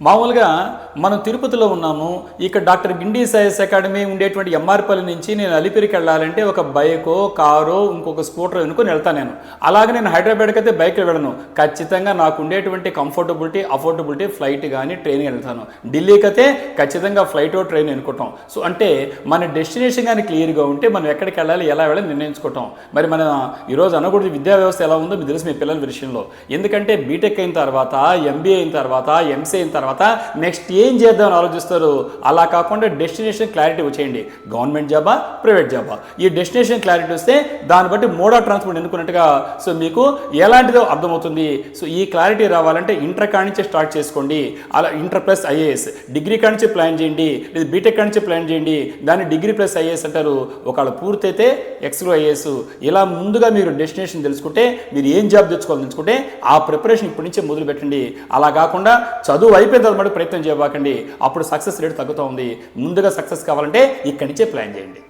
మామూలుగా మనం తిరుపతిలో ఉన్నాము ఇక్కడ డాక్టర్ గిండి సైన్స్ అకాడమీ ఉండేటువంటి ఎంఆర్పల్లి నుంచి నేను అలిపిరికి వెళ్ళాలంటే ఒక బైకో కారో ఇంకొక స్కూటర్ ఎన్నుకొని వెళ్తాను నేను. అలాగే నేను హైదరాబాద్కి అయితే బైక్లో వెళ్ళను. ఖచ్చితంగా నాకు ఉండేటువంటి కంఫర్టబిలిటీ అఫోర్డబిలిటీ ఫ్లైట్ కానీ ట్రైన్ వెళ్తాను. ఢిల్లీకి అయితే ఖచ్చితంగా ఫ్లైట్ ట్రైన్ ఎన్నుకుంటాం. సో అంటే మన డెస్టినేషన్ కానీ క్లియర్గా ఉంటే మనం ఎక్కడికి వెళ్ళాలి ఎలా వెళ్ళాలి నిర్ణయించుకుంటాం. మరి మన ఈరోజు అనకూడదు విద్యా వ్యవస్థ ఎలా ఉందో మీకు తెలుసు మీ పిల్లల విషయంలో. ఎందుకంటే బీటెక్ అయిన తర్వాత ఎంబీఏ అయిన తర్వాత ఎంసీ అయిన తర్వాత తర్వాత నెక్స్ట్ ఏం చేద్దామని ఆలోచిస్తారు? అలా కాకుండా డెస్టినేషన్ క్లారిటీ వచ్చేయండి. గవర్నమెంట్ జాబా ప్రైవేట్ జాబా ఈ డెస్టినేషన్ క్లారిటీ వస్తే దాన్ని బట్టి మోడ్ ఆఫ్ ట్రాన్స్పోర్ట్ ఎన్నుకున్నట్టుగా సో మీకు ఎలాంటిదో అర్థమవుతుంది. సో ఈ క్లారిటీ రావాలంటే ఇంటర్ కాడి నుంచి స్టార్ట్ చేసుకోండి. అలా ఇంటర్ ప్లస్ ఐఏఎస్ డిగ్రీ కాడి నుంచి ప్లాన్ చేయండి. లేదా బీటెక్ కాడి నుంచి ప్లాన్ చేయండి. దాన్ని డిగ్రీ ప్లస్ ఐఏఎస్ అంటారు. ఒకవేళ పూర్తయితే ఎక్స్లో ఐఏఎస్ ఇలా ముందుగా మీరు డెస్టినేషన్ తెలుసుకుంటే మీరు ఏం జాబ్ తెచ్చుకోవాలి తెలుసుకుంటే ఆ ప్రిపరేషన్ ఇప్పటి నుంచే మొదలు పెట్టండి అలా కాకుండా చదువు అయిపోయిన తర్వాత ప్రయత్నం చేయబాకండి. అప్పుడు సక్సెస్ రేట్ తగ్గుతూ ఉంది ముందుగా సక్సెస్ కావాలంటే ఇక్కడి నుంచే ప్లాన్ చేయండి.